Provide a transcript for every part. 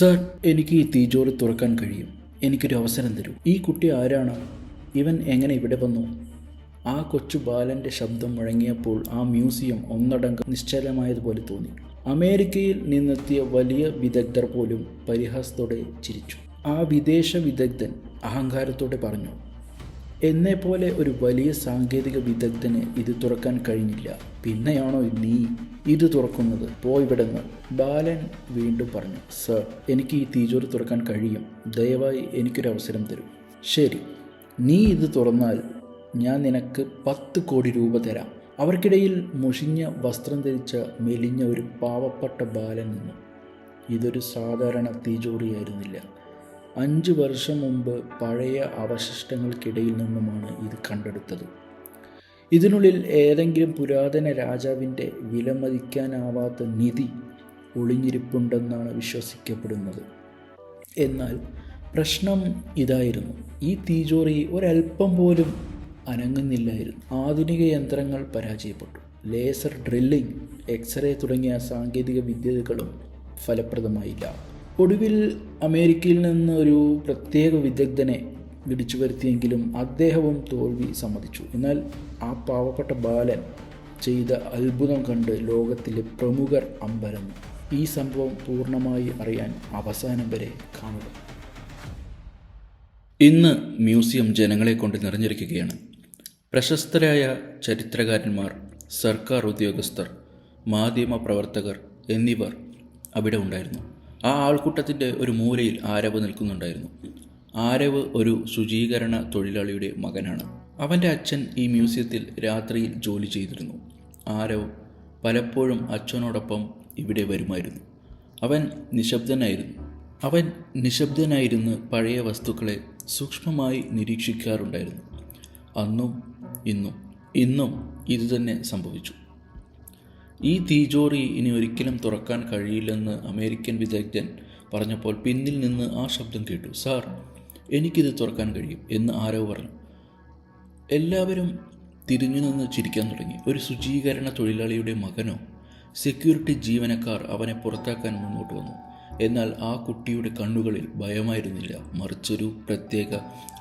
Sir എനിക്ക് ഈ തീജോറി തുറക്കാൻ കഴിയും. എനിക്കൊരു അവസരം തരൂ. ഈ കുട്ടി ആരാണ്? ഇവൻ എങ്ങനെ ഇവിടെ വന്നു? ആ കൊച്ചു ബാലന്റെ ശബ്ദം മുഴങ്ങിയപ്പോൾ ആ മ്യൂസിയം ഒന്നടങ്കം നിശ്ചലമായതുപോലെ തോന്നി. അമേരിക്കയിൽ നിന്നെത്തിയ വലിയ വിദഗ്ധർ പോലും പരിഹാസത്തോടെ ചിരിച്ചു. ആ വിദേശ വിദഗ്ധൻ അഹങ്കാരത്തോടെ പറഞ്ഞു എന്നെപ്പോലെ ഒരു വലിയ സാങ്കേതിക വിദഗ്ധന് ഇത് തുറക്കാൻ കഴിഞ്ഞില്ല. പിന്നെയാണോ നീ ഇത് തുറക്കുന്നത്? പോയിവിടങ്ങൾ ബാലൻ വീണ്ടും പറഞ്ഞു സർ എനിക്ക് ഈ തീജോറി തുറക്കാൻ കഴിയും. ദയവായി എനിക്കൊരു അവസരം തരൂ. ശരി. നീ ഇത് തുറന്നാൽ ഞാൻ നിനക്ക് പത്ത് കോടി രൂപ തരാം. അവർക്കിടയിൽ മുഷിഞ്ഞ വസ്ത്രം ധരിച്ച മെലിഞ്ഞ ഒരു പാവപ്പെട്ട ബാലൻ നിന്നു. ഇതൊരു സാധാരണ തീജോറിയായിരുന്നില്ല. അഞ്ച് വർഷം മുമ്പ് പഴയ അവശിഷ്ടങ്ങൾക്കിടയിൽ നിന്നുമാണ് ഇത് കണ്ടെടുത്തത്. ഇതിനുള്ളിൽ ഏതെങ്കിലും പുരാതന രാജാവിന്റെ വിലമതിക്കാനാവാത്ത നിധി ഒളിഞ്ഞിരിപ്പുണ്ടെന്നാണ് വിശ്വസിക്കപ്പെടുന്നത്. എന്നാൽ പ്രശ്നം ഇതായിരുന്നു. ഈ തീജോറി ഒരൽപ്പം പോലും അനങ്ങുന്നില്ലായിരുന്നു. ആധുനിക യന്ത്രങ്ങൾ പരാജയപ്പെട്ടു. ലേസർ ഡ്രില്ലിംഗ് എക്സ്റേ തുടങ്ങിയ സാങ്കേതിക വിദ്യകളും ഫലപ്രദമായില്ല. ഒടുവിൽ അമേരിക്കയിൽ നിന്ന് ഒരു പ്രത്യേക വിദഗ്ധനെ വിളിച്ചു വരുത്തിയെങ്കിലും അദ്ദേഹവും തോൽവി സമ്മതിച്ചു. എന്നാൽ ആ പാവപ്പെട്ട ബാലൻ ചെയ്ത അത്ഭുതം കണ്ട് ലോകത്തിലെ പ്രമുഖർ അമ്പരന്നു ഈ സംഭവം പൂർണമായി അറിയാൻ അവസാനം വരെ കാണുക. ഇന്ന് മ്യൂസിയം ജനങ്ങളെ കൊണ്ട് നിറഞ്ഞിരിക്കുകയാണ്. പ്രശസ്തരായ ചരിത്രകാരന്മാർ സർക്കാർ ഉദ്യോഗസ്ഥർ മാധ്യമ പ്രവർത്തകർ എന്നിവർ അവിടെ ഉണ്ടായിരുന്നു. ആ ആൾക്കൂട്ടത്തിന്റെ ഒരു മൂലയിൽ ആരവ് നിൽക്കുന്നുണ്ടായിരുന്നു. ആരവ് ഒരു ശുചീകരണ തൊഴിലാളിയുടെ മകനാണ്. അവന്റെ അച്ഛൻ ഈ മ്യൂസിയത്തിൽ രാത്രിയിൽ ജോലി ചെയ്തിരുന്നു. ആരവ് പലപ്പോഴും അച്ഛനോടൊപ്പം ഇവിടെ വരുമായിരുന്നു. അവൻ നിശബ്ദനായിരുന്നു. അവൻ നിശബ്ദനായിരുന്ന് പഴയ വസ്തുക്കളെ സൂക്ഷ്മമായി നിരീക്ഷിക്കാറുണ്ടായിരുന്നു. അന്നും ഇന്നും ഇന്നും ഇതുതന്നെ സംഭവിച്ചു. ഈ തീജോറി ഇനി ഒരിക്കലും തുറക്കാൻ കഴിയില്ലെന്ന് അമേരിക്കൻ വിദഗ്ധൻ പറഞ്ഞപ്പോൾ പിന്നിൽ നിന്ന് ആ ശബ്ദം കേട്ടു. സാർ എനിക്കിത് തുറക്കാൻ കഴിയും എന്ന് ആരോ പറഞ്ഞു. എല്ലാവരും തിരിഞ്ഞു നിന്ന് ചിരിക്കാൻ തുടങ്ങി. ഒരു ശുചീകരണ തൊഴിലാളിയുടെ മകനോ സെക്യൂരിറ്റി ജീവനക്കാർ അവനെ പുറത്താക്കാൻ മുന്നോട്ട് വന്നു. എന്നാൽ ആ കുട്ടിയുടെ കണ്ണുകളിൽ ഭയമായിരുന്നില്ല. മറിച്ചൊരു പ്രത്യേക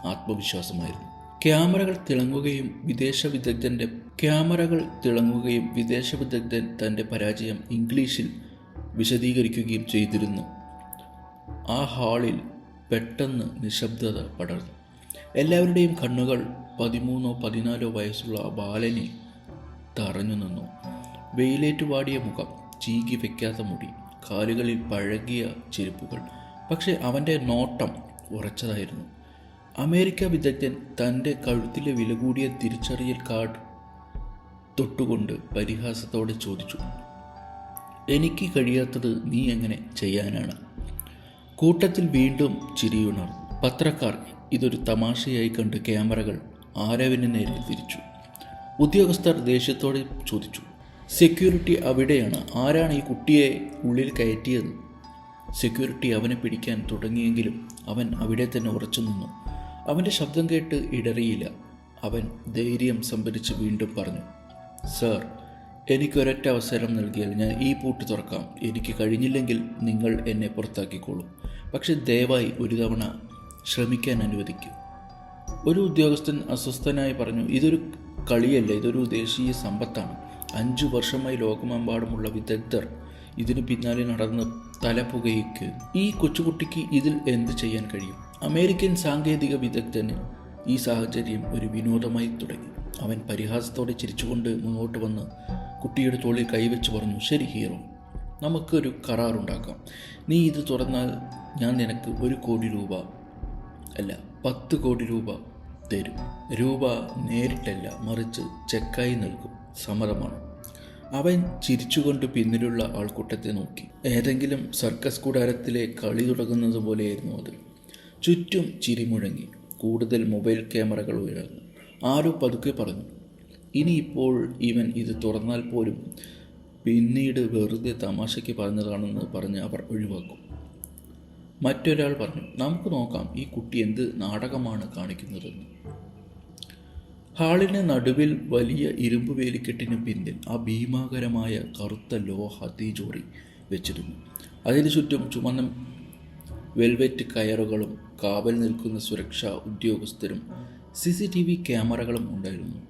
ആത്മവിശ്വാസമായിരുന്നു. ക്യാമറകൾ തിളങ്ങുകയും വിദേശ വിദഗ്ധന്റെ ക്യാമറകൾ തിളങ്ങുകയും വിദേശ വിദഗ്ധൻ തന്റെ പരാജയം ഇംഗ്ലീഷിൽ വിശദീകരിക്കുകയും ചെയ്തിരുന്നു. ആ ഹാളിൽ പെട്ടെന്ന് നിശബ്ദത പടർന്നു. എല്ലാവരുടെയും കണ്ണുകൾ പതിമൂന്നോ പതിനാലോ വയസ്സുള്ള ആ ബാലനെ തറഞ്ഞു നിന്നു. വെയിലേറ്റ് വാടിയ മുഖം ചീകി വയ്ക്കാത്ത മുടി കാലുകളിൽ പഴകിയ ചെരുപ്പുകൾ. പക്ഷേ അവന്റെ നോട്ടം ഉറച്ചതായിരുന്നു. അമേരിക്ക വിദഗ്ധൻ തന്റെ കഴുത്തിലെ വില കൂടിയ തിരിച്ചറിയൽ കാർഡ് തൊട്ടുകൊണ്ട് പരിഹാസത്തോടെ ചോദിച്ചു. എനിക്ക് കഴിയാത്തത് നീ എങ്ങനെ ചെയ്യാനാണ്? കൂട്ടത്തിൽ വീണ്ടും ചിരിയുണർന്നു. പത്രക്കാർ ഇതൊരു തമാശയായി കണ്ട് ക്യാമറകൾ ആരവിന് നേരെ തിരിച്ചു. ഉദ്യോഗസ്ഥർ ദേഷ്യത്തോടെ ചോദിച്ചു സെക്യൂരിറ്റി അവിടെയാണ്. ആരാണ് ഈ കുട്ടിയെ ഉള്ളിൽ കയറ്റിയത്? സെക്യൂരിറ്റി അവനെ പിടിക്കാൻ തുടങ്ങിയെങ്കിലും അവൻ അവിടെ തന്നെ ഉറച്ചു നിന്നു അവന്റെ ശബ്ദം കേട്ട് ഇടറിയില്ല. അവൻ ധൈര്യം സംഭരിച്ച് വീണ്ടും പറഞ്ഞു സർ എനിക്കൊരൊറ്റ അവസരം നൽകിയാൽ ഞാൻ ഈ പൂട്ട് തുറക്കാം. എനിക്ക് കഴിഞ്ഞില്ലെങ്കിൽ നിങ്ങൾ എന്നെ പുറത്താക്കിക്കോളൂ. പക്ഷെ ദയവായി ഒരു തവണ ശ്രമിക്കാൻ അനുവദിക്കൂ. ഒരു ഉദ്യോഗസ്ഥൻ അസ്വസ്ഥനായി പറഞ്ഞു ഇതൊരു കളിയല്ല ഇതൊരു ദേശീയ സമ്പത്താണ്. അഞ്ചു വർഷമായി ലോകമെമ്പാടുമുള്ള വിദഗ്ധർ ഇതിന് പിന്നാലെ നടന്ന് തലപുകയ്ക്ക്. ഈ കൊച്ചുകുട്ടിക്ക് ഇതിൽ എന്ത് ചെയ്യാൻ കഴിയും? അമേരിക്കൻ സാങ്കേതിക വിദഗ്ധന് ഈ സാഹചര്യം ഒരു വിനോദമായി തുടങ്ങി. അവൻ പരിഹാസത്തോടെ ചിരിച്ചുകൊണ്ട് മുന്നോട്ട് വന്ന് കുട്ടിയുടെ തോളിൽ കൈവച്ച് പറഞ്ഞു ശരി ഹീറോ നമുക്കൊരു കരാറുണ്ടാക്കാം നീ ഇത് തുറന്നാൽ ഞാൻ നിനക്ക് ഒരു കോടി രൂപ അല്ല പത്ത് കോടി രൂപ തരും. രൂപ നേരിട്ടല്ല മറിച്ച് ചെക്കായി നൽകും. സമ്മതമാണ്. അവൻ ചിരിച്ചുകൊണ്ട് പിന്നിലുള്ള ആൾക്കൂട്ടത്തെ നോക്കി. ഏതെങ്കിലും സർക്കസ് കൂടാരത്തിലെ കളി തുടങ്ങുന്നത് പോലെയായിരുന്നു അത്. ചുറ്റും ചിരിമുഴങ്ങി കൂടുതൽ മൊബൈൽ ക്യാമറകൾ ഉയർന്നു. ആരോ പതുക്കെ പറഞ്ഞു ഇനിയിപ്പോൾ ഇവൻ ഇത് തുറന്നാൽ പോലും പിന്നീട് വെറുതെ തമാശയ്ക്ക് പറഞ്ഞതാണെന്ന് പറഞ്ഞ് അവർ ഒഴിവാക്കും. മറ്റൊരാൾ പറഞ്ഞു നമുക്ക് നോക്കാം ഈ കുട്ടി എന്ത് നാടകമാണ് കാണിക്കുന്നതെന്ന്. ഹാളിന് നടുവിൽ വലിയ ഇരുമ്പ് വേലിക്കെട്ടിന് പിന്നിൽ ആ ഭീമാകരമായ കറുത്ത ലോഹ തീജോറി വെച്ചിരുന്നു. അതിന് ചുറ്റും ചുമന്ന വെൽവെറ്റ് കയറുകളും കാവൽ നിൽക്കുന്ന സുരക്ഷാ ഉദ്യോഗസ്ഥരും സി സി ടി വി ക്യാമറകളും ഉണ്ടായിരുന്നു.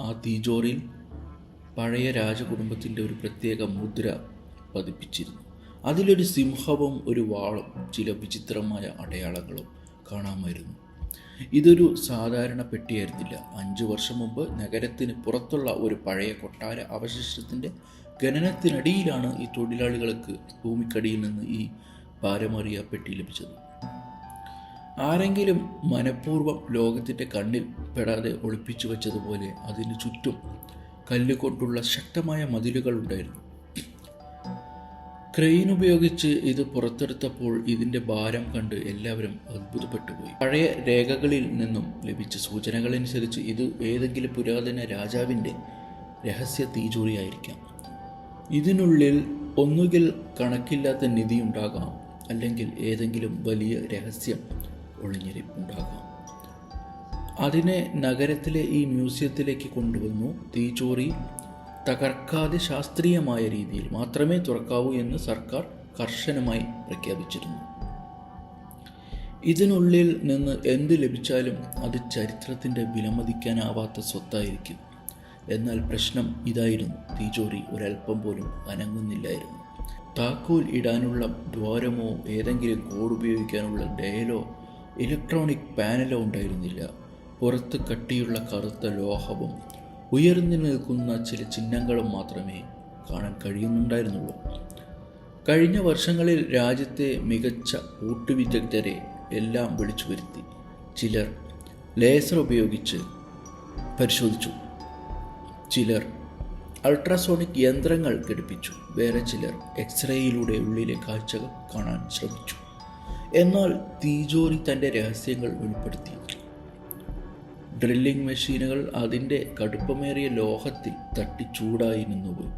ആ തീജോറിയിൽ പഴയ രാജകുടുംബത്തിന്റെ ഒരു പ്രത്യേക മുദ്ര പതിപ്പിച്ചിരുന്നു. അതിലൊരു സിംഹവും ഒരു വാളും ചില വിചിത്രമായ അടയാളങ്ങളും കാണാമായിരുന്നു. ഇതൊരു സാധാരണ പെട്ടിയായിരുന്നില്ല. അഞ്ചു വർഷം മുമ്പ് നഗരത്തിന് പുറത്തുള്ള ഒരു പഴയ കൊട്ടാര അവശിഷ്ടത്തിന്റെ ഖനനത്തിനടിയിലാണ് ഈ തൊഴിലാളികൾക്ക് ഭൂമിക്കടിയിൽ നിന്ന് ഈ ഭാരമറിയ പെട്ടി ലഭിച്ചത്. ആരെങ്കിലും മനഃപൂർവം ലോകത്തിന്റെ കണ്ണിൽ പെടാതെ ഒളിപ്പിച്ചു വെച്ചതുപോലെ അതിന് ചുറ്റും കല്ലുകൊണ്ടുള്ള ശക്തമായ മതിലുകൾ ഉണ്ടായിരുന്നു. ക്രെയിൻ ഉപയോഗിച്ച് ഇത് പുറത്തെടുത്തപ്പോൾ ഇതിന്റെ ഭാരം കണ്ട് എല്ലാവരും അത്ഭുതപ്പെട്ടുപോയി. പഴയ രേഖകളിൽ നിന്നും ലഭിച്ച സൂചനകളനുസരിച്ച് ഇത് ഏതെങ്കിലും പുരാതന രാജാവിന്റെ രഹസ്യ തീജോറിയായിരിക്കാം. ഇതിനുള്ളിൽ ഒന്നുകിൽ കണക്കില്ലാത്ത നിധി ഉണ്ടാകാം അല്ലെങ്കിൽ ഏതെങ്കിലും വലിയ രഹസ്യം ഒളിഞ്ഞിരിപ്പുണ്ടാകാം. അതിനെ നഗരത്തിലെ ഈ മ്യൂസിയത്തിലേക്ക് കൊണ്ടുവന്നു. തീച്ചോറി തകർക്കാതെ ശാസ്ത്രീയമായ രീതിയിൽ മാത്രമേ തുറക്കാവൂ എന്ന് സർക്കാർ കർശനമായി പ്രഖ്യാപിച്ചിരുന്നു. ഇതിനുള്ളിൽ നിന്ന് എന്ത് ലഭിച്ചാലും അത് ചരിത്രത്തിന്റെ വിലമതിക്കാനാവാത്ത സ്വത്തായിരിക്കും. എന്നാൽ പ്രശ്നം ഇതായിരുന്നു. തീജോറി ഒരല്പം പോലും അനങ്ങുന്നില്ലായിരുന്നു. താക്കോൽ ഇടാനുള്ള ദ്വാരമോ ഏതെങ്കിലും കോഡ് ഉപയോഗിക്കാനുള്ള ഡയലോ ഇലക്ട്രോണിക് പാനലോ ഉണ്ടായിരുന്നില്ല. പുറത്ത് കട്ടിയുള്ള കറുത്ത ലോഹവും ഉയർന്നു നിൽക്കുന്ന ചില ചിഹ്നങ്ങളും മാത്രമേ കാണാൻ കഴിയുന്നുണ്ടായിരുന്നുള്ളൂ. കഴിഞ്ഞ വർഷങ്ങളിൽ രാജ്യത്തെ മികച്ച ഊട്ടുവിദഗ്ധരെ എല്ലാം വിളിച്ചു വരുത്തി. ചിലർ ലേസർ ഉപയോഗിച്ച് പരിശോധിച്ചു. ചിലർ അൾട്രാസോണിക് യന്ത്രങ്ങൾ ഘടിപ്പിച്ചു. വേറെ ചിലർ എക്സ്റേയിലൂടെ ഉള്ളിലെ കാഴ്ചകൾ കാണാൻ ശ്രമിച്ചു. എന്നാൽ തീജോറി തന്റെ രഹസ്യങ്ങൾ വെളിപ്പെടുത്തി. ഡ്രില്ലിംഗ് മെഷീനുകൾ അതിന്റെ കടുപ്പമേറിയ ലോഹത്തിൽ തട്ടി ചൂടായി നിന്നുപോയി.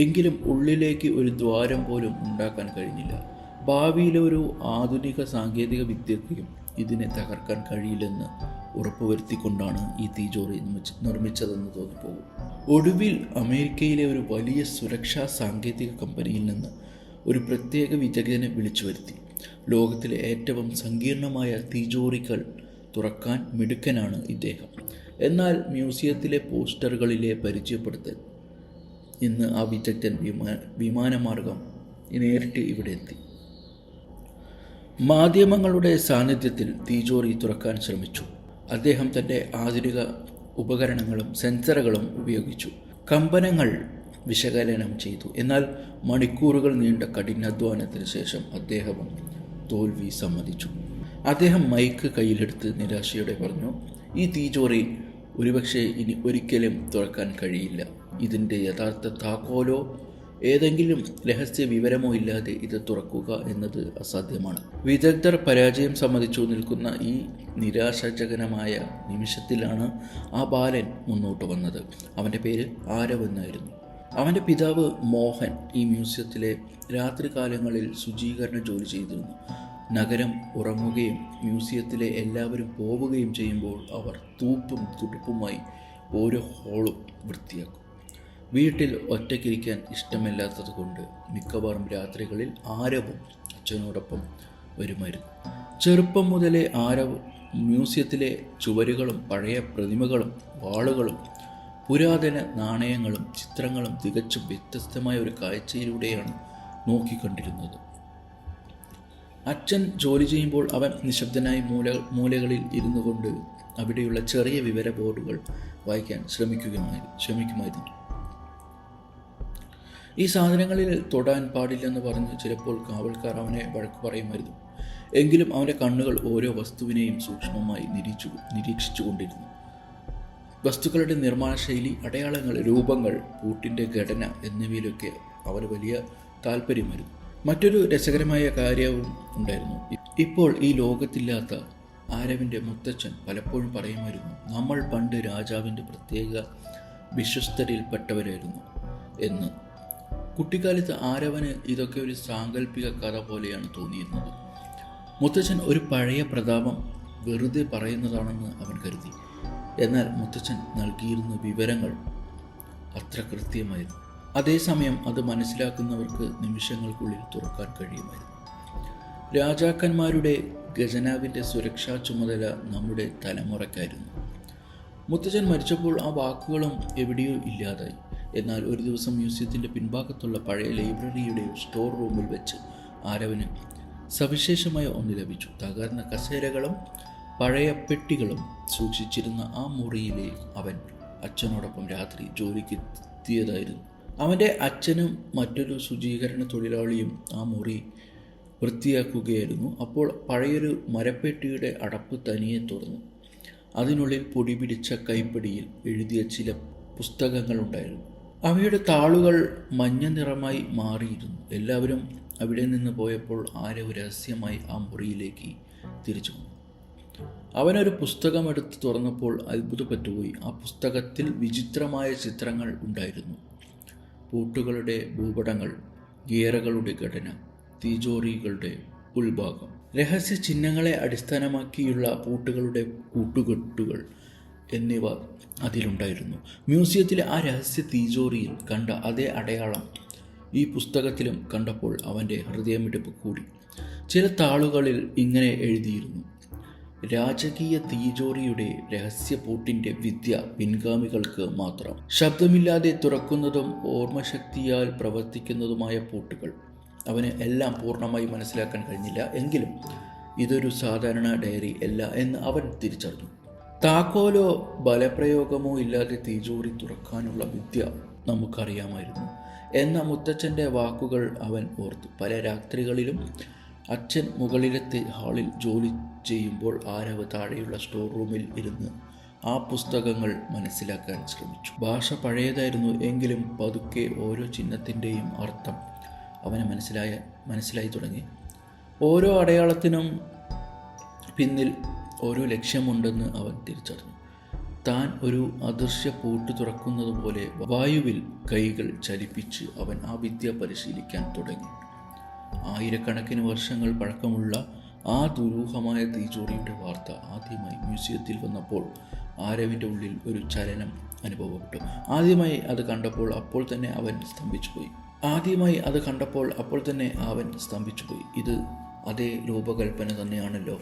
എങ്കിലും ഉള്ളിലേക്ക് ഒരു ദ്വാരം പോലും ഉണ്ടാക്കാൻ കഴിഞ്ഞില്ല. ഭാവിയിലെ ഒരു ആധുനിക സാങ്കേതിക വിദ്യയ്ക്കും ഇതിനെ തകർക്കാൻ കഴിയില്ലെന്ന് ഉറപ്പുവരുത്തിക്കൊണ്ടാണ് ഈ തീജോറി നിർമ്മിച്ച- നിർമ്മിച്ചതെന്ന് തോന്നിപ്പോകും ഒടുവിൽ അമേരിക്കയിലെ ഒരു വലിയ സുരക്ഷാ സാങ്കേതിക കമ്പനിയിൽ നിന്ന് ഒരു പ്രത്യേക വിദഗ്ധനെ വിളിച്ചു വരുത്തി ലോകത്തിലെ ഏറ്റവും സങ്കീർണമായ തീജോറികൾ തുറക്കാൻ മിടുക്കനാണ് ഇദ്ദേഹം. എന്നാൽ മ്യൂസിയത്തിലെ പോസ്റ്ററുകളിലെ പരിചയപ്പെടുത്തൽ ഇന്ന് ആ വിദഗ്ധൻ വിമാ വിമാനമാർഗം നേരിട്ട് ഇവിടെ എത്തി. മാധ്യമങ്ങളുടെ സാന്നിധ്യത്തിൽ തീജോറി തുറക്കാൻ ശ്രമിച്ചു. അദ്ദേഹം തന്റെ ആധുനിക ഉപകരണങ്ങളും സെൻസറുകളും ഉപയോഗിച്ചു. കമ്പനങ്ങൾ വിശകലനം ചെയ്തു. എന്നാൽ മണിക്കൂറുകൾ നീണ്ട കഠിനാധ്വാനത്തിന് ശേഷം അദ്ദേഹം തോൽവി സമ്മതിച്ചു. അദ്ദേഹം മൈക്ക് കയ്യിലെടുത്ത് നിരാശയോടെ പറഞ്ഞു ഈ തീചോറി ഒരുപക്ഷെ ഇനി ഒരിക്കലും തുറക്കാൻ കഴിയില്ല. ഇതിന്റെ യഥാർത്ഥ താക്കോലോ ഏതെങ്കിലും രഹസ്യ വിവരമോ ഇല്ലാതെ ഇത് തുറക്കുക എന്നത് അസാധ്യമാണ്. വിദഗ്ധർ പരാജയം സമ്മതിച്ചു നിൽക്കുന്ന ഈ നിരാശാജനകമായ നിമിഷത്തിലാണ് ആ ബാലൻ മുന്നോട്ട് വന്നത്. അവന്റെ പേര് ആരവ് എന്നായിരുന്നു അവന്റെ പിതാവ് മോഹൻ ഈ മ്യൂസിയത്തിലെ രാത്രികാലങ്ങളിൽ ശുചീകരണ ജോലി ചെയ്തിരുന്നു. നഗരം ഉറങ്ങുകയും മ്യൂസിയത്തിലെ എല്ലാവരും പോവുകയും ചെയ്യുമ്പോൾ അവർ തൂപ്പും തുടുപ്പുമായി ഓരോ ഹോളും വൃത്തിയാക്കും. വീട്ടിൽ ഒറ്റയ്ക്കിരിക്കാൻ ഇഷ്ടമില്ലാത്തത് കൊണ്ട് മിക്കവാറും രാത്രികളിൽ ആരവും അച്ഛനോടൊപ്പം വരുമായിരുന്നു. ചെറുപ്പം മുതലേ ആരവ് മ്യൂസിയത്തിലെ ചുവരുകളും പഴയ പ്രതിമകളും വാളുകളും പുരാതന നാണയങ്ങളും ചിത്രങ്ങളും തികച്ചും വ്യത്യസ്തമായ ഒരു കാഴ്ചയിലൂടെയാണ് നോക്കിക്കണ്ടിരുന്നത്. അച്ഛൻ ജോലി ചെയ്യുമ്പോൾ അവൻ നിശബ്ദനായി മൂല മൂലകളിൽ ഇരുന്നു കൊണ്ട് അവിടെയുള്ള ചെറിയ വിവര ബോർഡുകൾ വായിക്കാൻ ശ്രമിക്കുകയുമായിരുന്നു ശ്രമിക്കുമായിരുന്നു. ഈ സാധനങ്ങളിൽ തൊടാൻ പാടില്ലെന്ന് പറഞ്ഞ് ചിലപ്പോൾ കാവൽക്കാർ അവനെ വഴക്ക് പറയുമായിരുന്നു. എങ്കിലും അവന്റെ കണ്ണുകൾ ഓരോ വസ്തുവിനെയും സൂക്ഷ്മമായി നിരീക്ഷിച്ചു നിരീക്ഷിച്ചുകൊണ്ടിരുന്നു. വസ്തുക്കളുടെ നിർമ്മാണ ശൈലി അടയാളങ്ങൾ രൂപങ്ങൾ പൂട്ടിന്റെ ഘടന എന്നിവയിലൊക്കെ അവന് വലിയ താല്പര്യമായിരുന്നു. മറ്റൊരു രസകരമായ കാര്യവും ഉണ്ടായിരുന്നു. ഇപ്പോൾ ഈ ലോകത്തില്ലാത്ത ആരവിന്റെ മുത്തച്ഛൻ പലപ്പോഴും പറയുമായിരുന്നു നമ്മൾ പണ്ട് രാജാവിന്റെ പ്രത്യേക വിശ്വസ്തരിൽപ്പെട്ടവരായിരുന്നു എന്ന്. കുട്ടിക്കാലത്ത് ആരവന് ഇതൊക്കെ ഒരു സാങ്കല്പിക കഥ പോലെയാണ് തോന്നിയിരുന്നത്. മുത്തച്ഛൻ ഒരു പഴയ പ്രതാപം വെറുതെ പറയുന്നതാണെന്ന് അവൻ കരുതി. എന്നാൽ മുത്തച്ഛൻ നൽകിയിരുന്ന വിവരങ്ങൾ അത്ര കൃത്യമായിരുന്നു. അതേസമയം അത് മനസ്സിലാക്കുന്നവർക്ക് നിമിഷങ്ങൾക്കുള്ളിൽ തുറക്കാൻ കഴിയുമായിരുന്നു. രാജാക്കന്മാരുടെ ഖജനാവിന്റെ സുരക്ഷാ ചുമതല നമ്മുടെ തലമുറയ്ക്കായിരുന്നു. മുത്തച്ഛൻ മരിച്ചപ്പോൾ ആ വാക്കുകളും എവിടെയോ ഇല്ലാതായി. എന്നാൽ ഒരു ദിവസം മ്യൂസിയത്തിന്റെ പിൻഭാഗത്തുള്ള പഴയ ലൈബ്രറിയുടെ സ്റ്റോർ റൂമിൽ വെച്ച് ആരവന് സവിശേഷമായ ഒന്ന് ലഭിച്ചു. തകർന്ന കസേരകളും പഴയ പെട്ടികളും സൂക്ഷിച്ചിരുന്ന ആ മുറിയിലെ അവൻ അച്ഛനോടൊപ്പം രാത്രി ജോലിക്ക് എത്തിയതായിരുന്നു. അവന്റെ അച്ഛനും മറ്റൊരു ശുചീകരണ തൊഴിലാളിയും ആ മുറി വൃത്തിയാക്കുകയായിരുന്നു. അപ്പോൾ പഴയൊരു മരപ്പെട്ടിയുടെ അടപ്പ് തനിയെ തുറന്നു. അതിനുള്ളിൽ പൊടി പിടിച്ച കൈപ്പിടിയിൽ എഴുതിയ ചില പുസ്തകങ്ങളുണ്ടായിരുന്നു. അവയുടെ താളുകൾ മഞ്ഞ നിറമായി മാറിയിരുന്നു. എല്ലാവരും അവിടെ നിന്ന് പോയപ്പോൾ ആരോ രഹസ്യമായി ആ മുറിയിലേക്ക് തിരിച്ചു വന്നു. അവനൊരു പുസ്തകമെടുത്ത് തുറന്നപ്പോൾ അത്ഭുതപ്പെട്ടുപോയി. ആ പുസ്തകത്തിൽ വിചിത്രമായ ചിത്രങ്ങൾ ഉണ്ടായിരുന്നു. പൂട്ടുകളുടെ ഭൂപടങ്ങൾ ഗിയറുകളുടെ ഘടന തീജോറികളുടെ ഉൾഭാഗം. രഹസ്യ ചിഹ്നങ്ങളെ അടിസ്ഥാനമാക്കിയുള്ള പൂട്ടുകളുടെ കൂട്ടുകെട്ടുകൾ എന്നിവ അതിലുണ്ടായിരുന്നു. മ്യൂസിയത്തിലെ ആ രഹസ്യ തീജോറിയിൽ കണ്ട അതേ അടയാളം ഈ പുസ്തകത്തിലും കണ്ടപ്പോൾ അവന്റെ ഹൃദയമിടിപ്പ് കൂടി. ചില താളുകളിൽ ഇങ്ങനെ എഴുതിയിരുന്നു. രാജകീയ തീജോറിയുടെ രഹസ്യ പൂട്ടിന്റെ വിദ്യ പിൻഗാമികൾക്ക് മാത്രം. ശബ്ദമില്ലാതെ തുറക്കുന്നതും ഓർമ്മശക്തിയാൽ പ്രവർത്തിക്കുന്നതുമായ പൂട്ടുകൾ. അവന് എല്ലാം പൂർണമായി മനസ്സിലാക്കാൻ കഴിഞ്ഞില്ല. എങ്കിലും ഇതൊരു സാധാരണ ഡയറി അല്ല എന്ന് അവൻ തിരിച്ചറിഞ്ഞു. താക്കോലോ ബലപ്രയോഗമോ ഇല്ലാതെ തീജോറി തുറക്കാനുള്ള വിദ്യ നമുക്കറിയാമായിരുന്നു. എന്ന മുത്തച്ഛന്റെ വാക്കുകൾ അവൻ ഓർത്തു. പല രാത്രികളിലും അച്ഛൻ മുകളിലത്തെ ഹാളിൽ ജോലി ചെയ്യുമ്പോൾ ആരവ് താഴെയുള്ള സ്റ്റോർ റൂമിൽ ഇരുന്ന് ആ പുസ്തകങ്ങൾ മനസ്സിലാക്കാൻ ശ്രമിച്ചു. ഭാഷ പഴയതായിരുന്നു എങ്കിലും പതുക്കെ ഓരോ ചിഹ്നത്തിന്റെയും അർത്ഥം അവന് മനസ്സിലായ മനസ്സിലായി തുടങ്ങി. ഓരോ അടയാളത്തിനും പിന്നിൽ ഓരോ ലക്ഷ്യമുണ്ടെന്ന് അവൻ തിരിച്ചറിഞ്ഞു. താൻ ഒരു അദൃശ്യ പൂട്ട് തുറക്കുന്നത് പോലെ വായുവിൽ കൈകൾ ചലിപ്പിച്ച് അവൻ ആ വിദ്യ പരിശീലിക്കാൻ തുടങ്ങി. ആയിരക്കണക്കിന് വർഷങ്ങൾ പഴക്കമുള്ള ആ ദുരൂഹമായ തീച്ചോറിയുടെ വാർത്ത ആദ്യമായി മ്യൂസിയത്തിൽ വന്നപ്പോൾ ആരവിന്റെ ഉള്ളിൽ ഒരു ചലനം അനുഭവപ്പെട്ടു. ആദ്യമായി അത് കണ്ടപ്പോൾ അപ്പോൾ തന്നെ അവൻ സ്തംഭിച്ചുപോയി. ആദ്യമായി അത് കണ്ടപ്പോൾ അപ്പോൾ തന്നെ അവൻ സ്തംഭിച്ചുപോയി. ഇത് അതേ രൂപകൽപ്പന തന്നെയാണല്ലോ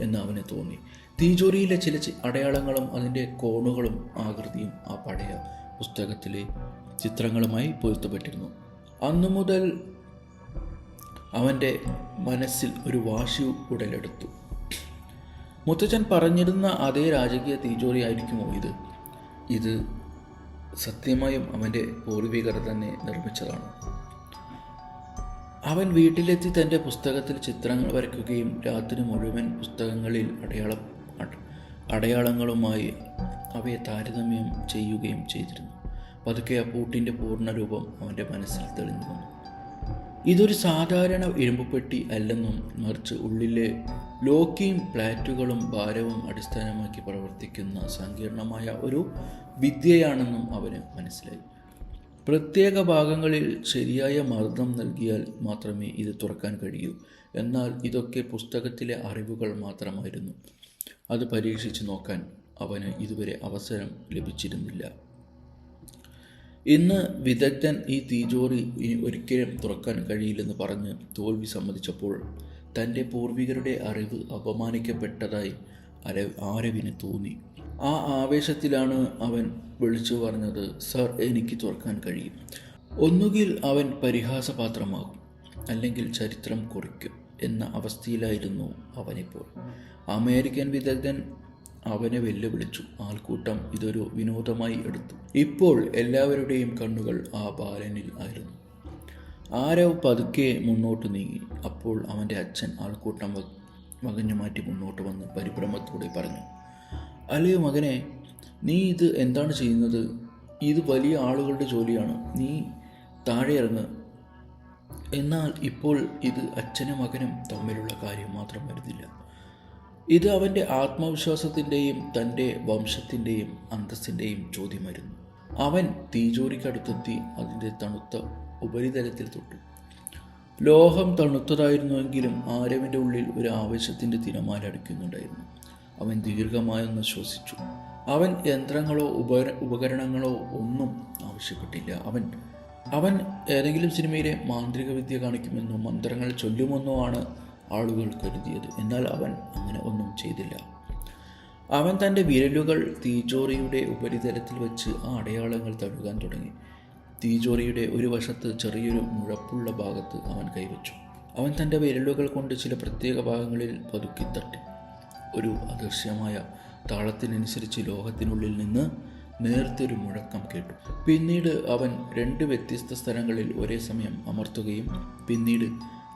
എന്ന് അവന് തോന്നി. തീജോറിയിലെ ചില അടയാളങ്ങളും അതിന്റെ കോണുകളും ആകൃതിയും ആ പഴയ പുസ്തകത്തിലെ ചിത്രങ്ങളുമായി പൊരുത്തപ്പെട്ടിരുന്നു. അന്നു മുതൽ അവന്റെ മനസ്സിൽ ഒരു വാശി ഉടലെടുത്തു. മുത്തച്ഛൻ പറഞ്ഞിരുന്ന അതേ രാജകീയ തീജോറി ആയിരിക്കുമോ ഇത്? ഇത് സത്യമായും അവന്റെ പൂർവികർ തന്നെ നിർമ്മിച്ചതാണ്. അവൻ വീട്ടിലെത്തി തന്റെ പുസ്തകത്തിൽ ചിത്രങ്ങൾ വരയ്ക്കുകയും രാത്രി മുഴുവൻ പുസ്തകങ്ങളിൽ അടയാളം അടയാളങ്ങളുമായി അവയെ താരതമ്യം ചെയ്യുകയും ചെയ്തിരുന്നു. പതുക്കെ ആ പൂട്ടിന്റെ പൂർണരൂപം അവന്റെ മനസ്സിൽ തെളിഞ്ഞു വന്നു. ഇതൊരു സാധാരണ ഇരുമ്പുപെട്ടി അല്ലെന്നും മറിച്ച് ഉള്ളിലെ ലോക്കിയും പ്ലാറ്റുകളും ഭാരവും അടിസ്ഥാനമാക്കി പ്രവർത്തിക്കുന്ന സങ്കീർണമായ ഒരു വിദ്യയാണെന്നും അവന് മനസ്സിലായി. പ്രത്യേക ഭാഗങ്ങളിൽ ശരിയായ മർദ്ദം നൽകിയാൽ മാത്രമേ ഇത് തുറക്കാൻ കഴിയൂ. എന്നാൽ ഇതൊക്കെ പുസ്തകത്തിലെ അറിവുകൾ മാത്രമായിരുന്നു. അത് പരീക്ഷിച്ച് നോക്കാൻ അവന് ഇതുവരെ അവസരം ലഭിച്ചിരുന്നില്ല. ഇന്ന് വിദഗ്ധൻ ഈ തീജോറി ഇനി ഒരിക്കലും തുറക്കാൻ കഴിയില്ലെന്ന് പറഞ്ഞ് തോൽവി സമ്മതിച്ചപ്പോൾ തന്റെ പൂർവികരുടെ അറിവ് അപമാനിക്കപ്പെട്ടതായി അര ആരവിന് തോന്നി. ആ ആവേശത്തിലാണ് അവൻ വിളിച്ചു പറഞ്ഞത് സർ എനിക്ക് തുറക്കാൻ കഴിയും. ഒന്നുകിൽ അവൻ പരിഹാസപാത്രമാകും അല്ലെങ്കിൽ ചരിത്രം കുറിക്കും എന്ന അവസ്ഥയിലായിരുന്നു അവനിപ്പോൾ. അമേരിക്കൻ വിദഗ്ധൻ അവനെ വെല്ലുവിളിച്ചു. ആൾക്കൂട്ടം ഇതൊരു വിനോദമായി എടുത്തു. ഇപ്പോൾ എല്ലാവരുടെയും കണ്ണുകൾ ആ ബാലനിൽ ആയിരുന്നു. ആരവ് പതുക്കെ മുന്നോട്ട് നീങ്ങി. അപ്പോൾ അവന്റെ അച്ഛൻ ആൾക്കൂട്ടം വകഞ്ഞു മാറ്റി മുന്നോട്ട് വന്ന് പരിഭ്രമത്തോടെ പറഞ്ഞു അല്ലയോ മകനെ നീ ഇത് എന്താണ് ചെയ്യുന്നത്? ഇത് വലിയ ആളുകളുടെ ജോലിയാണ്? നീ താഴെ ഇറങ്ങ്. എന്നാൽ ഇപ്പോൾ ഇത് അച്ഛനും മകനും തമ്മിലുള്ള കാര്യം മാത്രം വരുന്നില്ല. ഇത് അവന്റെ ആത്മവിശ്വാസത്തിന്റെയും തന്റെ വംശത്തിന്റെയും അന്തസ്സിന്റെയും ചോദ്യമായിരുന്നു. അവൻ തീജോലിക്കടുത്തെത്തി അതിന്റെ തണുത്ത ഉപരിതലത്തിൽ തൊട്ടു. ലോഹം തണുത്തതായിരുന്നുവെങ്കിലും ആരവിന്റെ ഉള്ളിൽ ഒരു ആവേശത്തിന്റെ തിരമാല അടിക്കുന്നുണ്ടായിരുന്നു. അവൻ ദീർഘമായൊന്ന് ശ്വസിച്ചു. അവൻ യന്ത്രങ്ങളോ ഉപ ഉപകരണങ്ങളോ ഒന്നും ആവശ്യപ്പെട്ടില്ല. അവൻ അവൻ ഏതെങ്കിലും സിനിമയിലെ മാന്ത്രിക വിദ്യ കാണിക്കുമെന്നോ മന്ത്രങ്ങൾ ചൊല്ലുമെന്നോ ആണ് ആളുകൾ കരുതിയത്. എന്നാൽ അവൻ അങ്ങനെ ഒന്നും ചെയ്തില്ല. അവൻ തന്റെ വിരലുകൾ തീജോറിയുടെ ഉപരിതലത്തിൽ വെച്ച് ആ അടയാളങ്ങൾ തഴുകാൻ തുടങ്ങി. തീജോറിയുടെ ഒരു വശത്ത് ചെറിയൊരു മുഴപ്പുള്ള ഭാഗത്ത് അവൻ കൈവച്ചു. അവൻ തന്റെ വിരലുകൾ കൊണ്ട് ചില പ്രത്യേക ഭാഗങ്ങളിൽ പതുക്കി തട്ടി. ഒരു അദൃശ്യമായ താളത്തിനനുസരിച്ച് ലോഹത്തിനുള്ളിൽ നിന്ന് നേർത്തൊരു മുഴക്കം കേട്ടു. പിന്നീട് അവൻ രണ്ട് വ്യത്യസ്ത സ്ഥലങ്ങളിൽ ഒരേ സമയം അമർത്തുകയും പിന്നീട്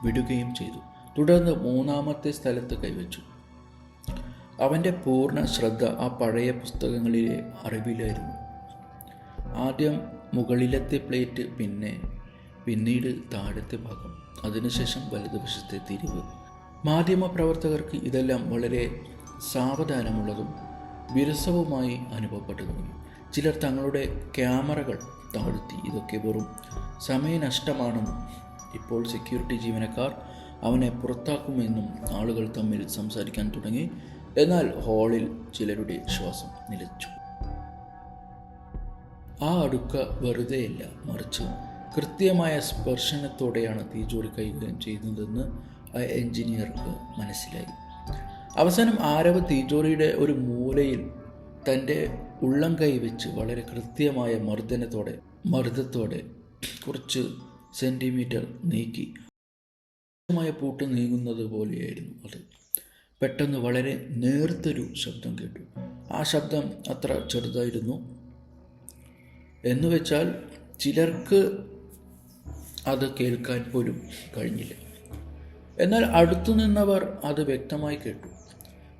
വിടുകയും ചെയ്തു. തുടർന്ന് മൂന്നാമത്തെ സ്ഥലത്ത് കൈവച്ചു. അവന്റെ പൂർണ ശ്രദ്ധ ആ പഴയ പുസ്തകങ്ങളിലെ അറിവിലായിരുന്നു. ആദ്യം മുകളിലത്തെ പ്ലേറ്റ് പിന്നെ പിന്നീട് താഴത്തെ ഭാഗം. അതിനുശേഷം വലതുവശത്തെ തിരിവ്. മാധ്യമപ്രവർത്തകർക്ക് ഇതെല്ലാം വളരെ സാവധാനമുള്ളതും വിരസവുമായി അനുഭവപ്പെട്ടു തുടങ്ങി ചിലർ തങ്ങളുടെ ക്യാമറകൾ താഴ്ത്തി. ഇതൊക്കെ വെറും സമയനഷ്ടമാണെന്നും ഇപ്പോൾ സെക്യൂരിറ്റി ജീവനക്കാർ അവനെ പുറത്താക്കുമെന്നും ആളുകൾ തമ്മിൽ സംസാരിക്കാൻ തുടങ്ങി. എന്നാൽ ഹാളിൽ ചിലരുടെ ശ്വാസം നിലച്ചു. ആ അടുക്ക വെറുതെയല്ല മറിച്ച് കൃത്യമായ സ്പർശനത്തോടെയാണ് തീജോടി കൈകാര്യം ചെയ്യുന്നതെന്ന് എഞ്ചിനീയർക്ക് മനസ്സിലായി. അവസാനം ആരവ തീജോറിയുടെ ഒരു മൂലയിൽ തന്റെ ഉള്ളം കൈ വെച്ച് വളരെ കൃത്യമായ മർദ്ദനത്തോടെ മർദ്ദത്തോടെ കുറച്ച് സെന്റിമീറ്റർ നീക്കി. മായ പൂട്ട് നീങ്ങുന്നത് പോലെയായിരുന്നു അത്. പെട്ടെന്ന് വളരെ നേർത്തൊരു ശബ്ദം കേട്ടു. ആ ശബ്ദം അത്ര ചെറുതായിരുന്നു. എന്നുവെച്ചാൽ ചിലർക്ക് അത് കേൾക്കാൻ പോലും കഴിഞ്ഞില്ല. എന്നാൽ അടുത്തു നിന്നവർ അത് വ്യക്തമായി കേട്ടു.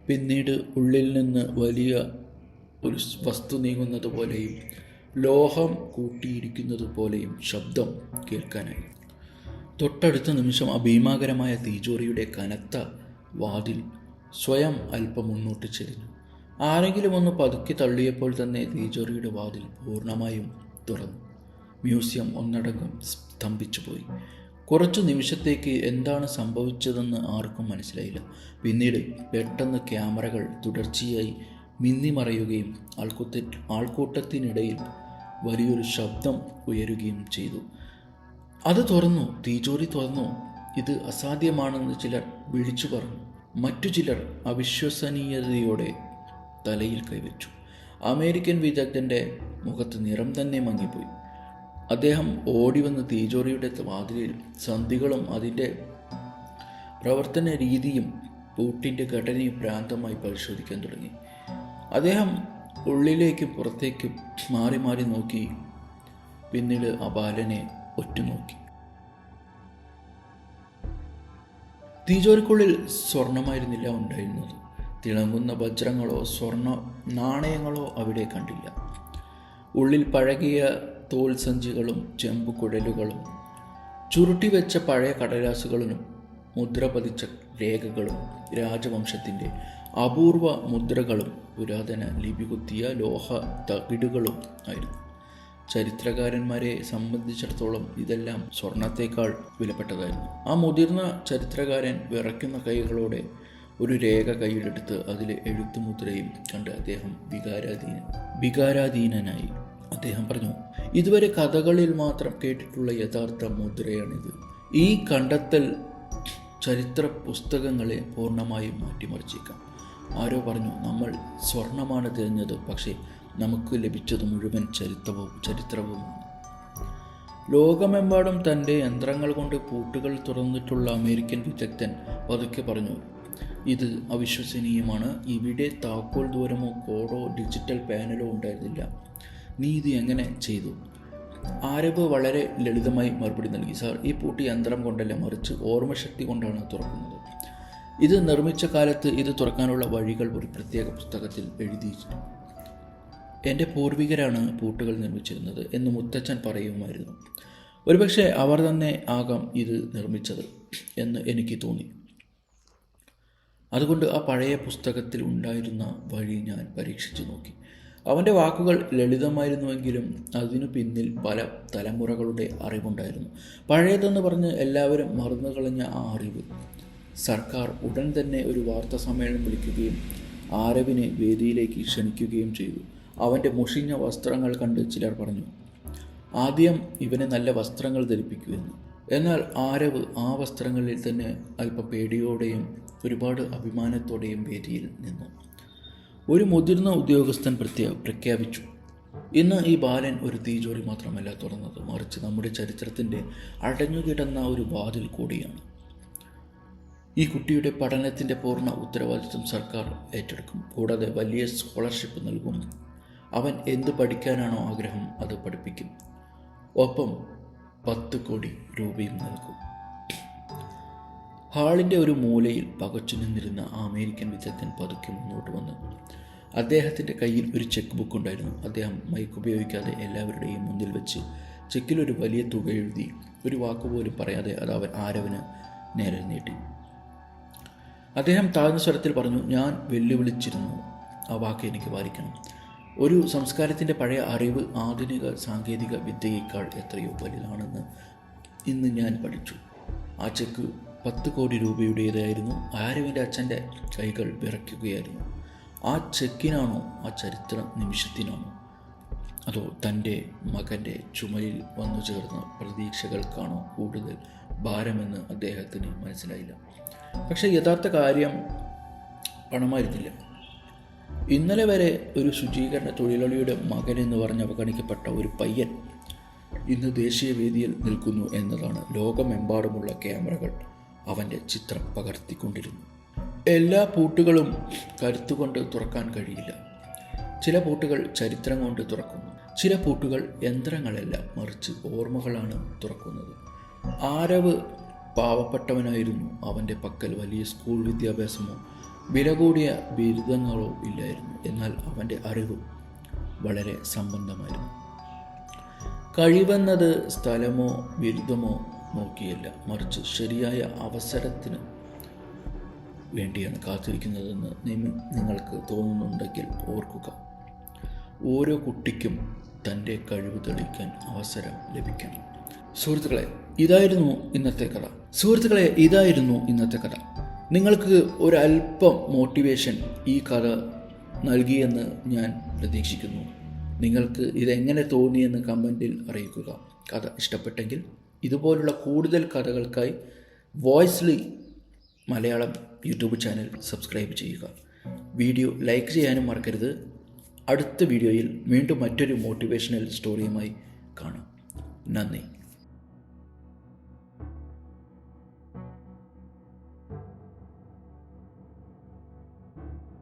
പിന്നീട് ഉള്ളിൽ നിന്ന് വലിയ ഒരു വസ്തു നീങ്ങുന്നത് പോലെയും ലോഹം കൂട്ടിയിരിക്കുന്നത് പോലെയും ശബ്ദം കേൾക്കാനായി. തൊട്ടടുത്ത നിമിഷം ആ ഭീമാകരമായ തീജോറിയുടെ കനത്ത വാതിൽ സ്വയം അല്പം മുന്നോട്ട് ചെരിഞ്ഞു. ആരെങ്കിലും ഒന്ന് പതുക്കി തള്ളിയപ്പോൾ തന്നെ തീജോറിയുടെ വാതിൽ പൂർണമായും തുറന്നു. മ്യൂസിയം ഒന്നടങ്കം സ്തംഭിച്ചുപോയി. കുറച്ചു നിമിഷത്തേക്ക് എന്താണ് സംഭവിച്ചതെന്ന് ആർക്കും മനസ്സിലായില്ല. പിന്നീട് പെട്ടെന്ന് ക്യാമറകൾ തുടർച്ചയായി മിന്നിമറയുകയും ആൾക്കൂത്ത ആൾക്കൂട്ടത്തിനിടയിൽ വലിയൊരു ശബ്ദം ഉയരുകയും ചെയ്തു. അത് തുറന്നു തീജോറി തുറന്നു. ഇത് അസാധ്യമാണെന്ന് ചിലർ വിളിച്ചു പറഞ്ഞു. മറ്റു ചിലർ അവിശ്വസനീയതയോടെ തലയിൽ കൈവച്ചു. അമേരിക്കൻ വിദഗ്ധന്റെ മുഖത്ത് നിറം തന്നെ മങ്ങിപ്പോയി. അദ്ദേഹം ഓടി വന്ന് തീജോറിയുടെ വാതിലിൽ സന്ധികളും അതിന്റെ പ്രവർത്തന രീതിയും പൂട്ടിന്റെ ഘടനയും പ്രാന്തമായി പരിശോധിക്കാൻ തുടങ്ങി. അദ്ദേഹം ഉള്ളിലേക്കും പുറത്തേക്കും മാറി മാറി നോക്കി. പിന്നീട് ബാലനെ ഒറ്റുനോക്കി. തീജോരിക്കുള്ളിൽ സ്വർണമായിരുന്നില്ല ഉണ്ടായിരുന്നത്. തിളങ്ങുന്ന വജ്രങ്ങളോ സ്വർണ നാണയങ്ങളോ അവിടെ കണ്ടില്ല. ഉള്ളിൽ പഴകിയ തോൽ സഞ്ചികളും കുഴലുകളും ചുരുട്ടി വെച്ച പഴയ കടലാസുകളും മുദ്ര പതിച്ച രേഖകളും രാജവംശത്തിന്റെ അപൂർവ മുദ്രകളും പുരാതന ലിപി ലിപികുത്തിയ ലോഹ തകിടുകളും ആയിരുന്നു. ചരിത്രകാരന്മാരെ സംബന്ധിച്ചിടത്തോളം ഇതെല്ലാം സ്വർണത്തേക്കാൾ വിലപ്പെട്ടതായിരുന്നു. ആ മുതിർന്ന ചരിത്രകാരൻ വിറയ്ക്കുന്ന കൈകളോടെ ഒരു രേഖ കയ്യിലെടുത്ത് അതിലെ എഴുത്തുമുദ്രയും കണ്ട് അദ്ദേഹം വികാരാധീന വികാരാധീനനായി. അദ്ദേഹം പറഞ്ഞു ഇതുവരെ കഥകളിൽ മാത്രം കേട്ടിട്ടുള്ള യഥാർത്ഥ മുദ്രയാണിത്. ഈ കണ്ടെത്തൽ ചരിത്ര പുസ്തകങ്ങളെ പൂർണമായും മാറ്റിമറിച്ചേക്കാം. ആരോ പറഞ്ഞു നമ്മൾ സ്വർണമാണ് തിരഞ്ഞത് പക്ഷേ നമുക്ക് ലഭിച്ചത് മുഴുവൻ ചരിത്രവും ചരിത്രവുമാണ്. ലോകമെമ്പാടും തന്റെ യന്ത്രങ്ങൾ കൊണ്ട് പൂട്ടുകൾ തുറന്നിട്ടുള്ള അമേരിക്കൻ വിദഗ്ധൻ പതുക്കെ പറഞ്ഞു ഇത് അവിശ്വസനീയമാണ്. ഇവിടെ താക്കോൽ ദൂരമോ കോഡോ ഡിജിറ്റൽ പാനലോ ഉണ്ടായിരുന്നില്ല. നീ ഇത് എങ്ങനെ ചെയ്തു? ആരവ് വളരെ ലളിതമായി മറുപടി നൽകി. സാർ ഈ പൂട്ടി യന്ത്രം കൊണ്ടല്ല മറിച്ച് ഓർമ്മശക്തി കൊണ്ടാണ് തുറക്കുന്നത്? ഇത് നിർമ്മിച്ച കാലത്ത് ഇത് തുറക്കാനുള്ള വഴികൾ ഒരു പ്രത്യേക പുസ്തകത്തിൽ എഴുതി. എന്റെ പൂർവികരാണ് പൂട്ടുകൾ നിർമ്മിച്ചിരുന്നത് എന്ന് മുത്തച്ഛൻ പറയുമായിരുന്നു. ഒരുപക്ഷെ അവർ തന്നെ ആകാം ഇത് നിർമ്മിച്ചത് എന്ന് എനിക്ക് തോന്നി. അതുകൊണ്ട് ആ പഴയ പുസ്തകത്തിൽ ഉണ്ടായിരുന്ന വഴി ഞാൻ പരീക്ഷിച്ചു നോക്കി. അവന്റെ വാക്കുകൾ ലളിതമായിരുന്നുവെങ്കിലും അതിനു പിന്നിൽ പല തലമുറകളുടെ അറിവുണ്ടായിരുന്നു. പഴയതെന്ന് പറഞ്ഞ് എല്ലാവരും മറന്നു കളഞ്ഞ ആ അറിവ്. സർക്കാർ ഉടൻ തന്നെ ഒരു വാർത്താ സമ്മേളനം വിളിക്കുകയും ആരവിനെ വേദിയിലേക്ക് ക്ഷണിക്കുകയും ചെയ്തു. അവന്റെ മുഷിഞ്ഞ വസ്ത്രങ്ങൾ കണ്ട് ചിലർ പറഞ്ഞു ആദ്യം ഇവനെ നല്ല വസ്ത്രങ്ങൾ ധരിപ്പിക്കുമെന്ന് എന്നാൽ ആരവ് ആ വസ്ത്രങ്ങളിൽ തന്നെ അല്പ പേടിയോടെയും ഒരുപാട് അഭിമാനത്തോടെയും വേദിയിൽ നിന്നു. ഒരു മുതിർന്ന ഉദ്യോഗസ്ഥൻ പ്രത്യേക പ്രഖ്യാപിച്ചു. ഇന്ന് ഈ ബാലൻ ഒരു തീജോലി മാത്രമല്ല തുറന്നത് മറിച്ച് നമ്മുടെ ചരിത്രത്തിന്റെ അടഞ്ഞുകിടന്ന ഒരു വാതിൽ കൂടിയാണ്. ഈ കുട്ടിയുടെ പഠനത്തിന്റെ പൂർണ ഉത്തരവാദിത്വം സർക്കാർ ഏറ്റെടുക്കും കൂടാതെ വലിയ സ്കോളർഷിപ്പ് നൽകും. അവൻ എന്ത് പഠിക്കാനാണോ ആഗ്രഹം അത് പഠിപ്പിക്കും. ഒപ്പം പത്ത് കോടി രൂപയും നൽകും. ഹാളിന്റെ ഒരു മൂലയിൽ പകച്ചു നിന്നിരുന്ന അമേരിക്കൻ വിദഗ്ധൻ പതുക്കെ മുന്നോട്ട് വന്നു. അദ്ദേഹത്തിന്റെ കയ്യിൽ ഒരു ചെക്ക് ബുക്ക് ഉണ്ടായിരുന്നു. അദ്ദേഹം മൈക്ക് ഉപയോഗിക്കാതെ എല്ലാവരുടെയും മുന്നിൽ വെച്ച് ചെക്കിൽ ഒരു വലിയ തുക എഴുതി ഒരു വാക്കുപോലും പറയാതെ അത് അവൻ ആരവന് നേരെ നീട്ടി. അദ്ദേഹം താഴ്ന്ന സ്വരത്തിൽ പറഞ്ഞു ഞാൻ വെല്ലുവിളിച്ചിരുന്നു ആ വാക്ക് എനിക്ക് പാലിക്കണം. ഒരു സംസ്കാരത്തിന്റെ പഴയ അറിവ് ആധുനിക സാങ്കേതിക വിദ്യയേക്കാൾ എത്രയോ വലുതാണെന്ന് ഇന്ന് ഞാൻ പഠിച്ചു. ആ ചെക്ക് പത്ത് കോടി രൂപയുടേതായിരുന്നു. ആരവിന്റെ അച്ഛന്റെ കൈകൾ വിറയ്ക്കുകയായിരുന്നു. ആ ചെക്കിനാണോ ആ ചരിത്ര നിമിഷത്തിനാണോ? അതോ തന്റെ മകന്റെ ചുമലിൽ വന്നു ചേർന്ന പ്രതീക്ഷകൾക്കാണോ കൂടുതൽ ഭാരമെന്ന് അദ്ദേഹത്തിന് മനസ്സിലായില്ല. പക്ഷേ യഥാർത്ഥ കാര്യം പണമായിരുന്നില്ല. ഇന്നലെ വരെ ഒരു ശുചീകരണ തൊഴിലാളിയുടെ മകൻ എന്ന് പറഞ്ഞ് അവഗണിക്കപ്പെട്ട ഒരു പയ്യൻ ഇന്ന് ദേശീയ വേദിയിൽ നിൽക്കുന്നു എന്നതാണ് ലോകമെമ്പാടുമുള്ള ക്യാമറകൾ അവന്റെ ചിത്രം പകർത്തിക്കൊണ്ടിരുന്നു എല്ലാ പൂട്ടുകളും കരുത്തുകൊണ്ട് തുറക്കാൻ കഴിയില്ല. ചില പൂട്ടുകൾ ചരിത്രം കൊണ്ട് തുറക്കുന്നു. ചില പൂട്ടുകൾ യന്ത്രങ്ങളല്ല മറിച്ച് ഓർമ്മകളാണ് തുറക്കുന്നത്. ആരവ് പാവപ്പെട്ടവനായിരുന്നു. അവന്റെ പക്കൽ വലിയ സ്കൂൾ വിദ്യാഭ്യാസമോ വില കൂടിയ ബിരുദങ്ങളോ ഇല്ലായിരുന്നു. എന്നാൽ അവന്റെ അറിവ് വളരെ സംബന്ധമായിരുന്നു. കഴിവെന്നത് സ്ഥലമോ ബിരുദമോ നോക്കിയല്ല. മറിച്ച് ശരിയായ അവസരത്തിന് വേണ്ടിയാണ് കാത്തിരിക്കുന്നതെന്ന് നിങ്ങൾക്ക് തോന്നുന്നുണ്ടെങ്കിൽ ഓർക്കുക. ഓരോ കുട്ടിക്കും തന്റെ കഴിവ് തെളിയിക്കാൻ അവസരം ലഭിക്കണം. സുഹൃത്തുക്കളെ ഇതായിരുന്നു ഇന്നത്തെ കഥ. സുഹൃത്തുക്കളെ ഇതായിരുന്നു ഇന്നത്തെ കഥ. നിങ്ങൾക്ക് ഒരല്പം മോട്ടിവേഷൻ ഈ കഥ നൽകിയെന്ന് ഞാൻ പ്രതീക്ഷിക്കുന്നു. നിങ്ങൾക്ക് ഇതെങ്ങനെ തോന്നിയെന്ന് കമന്റിൽ അറിയിക്കുക. കഥ ഇഷ്ടപ്പെട്ടെങ്കിൽ ഇതുപോലുള്ള കൂടുതൽ കഥകൾക്കായി Voicely Malayalam YouTube channel subscribe ചെയ്യുക. വീഡിയോ ലൈക്ക് ചെയ്യാനും മറക്കരുത്. അടുത്ത വീഡിയോയിൽ വീണ്ടും മറ്റൊരു മോട്ടിവേഷണൽ സ്റ്റോറിയുമായി കാണാം. നന്ദി.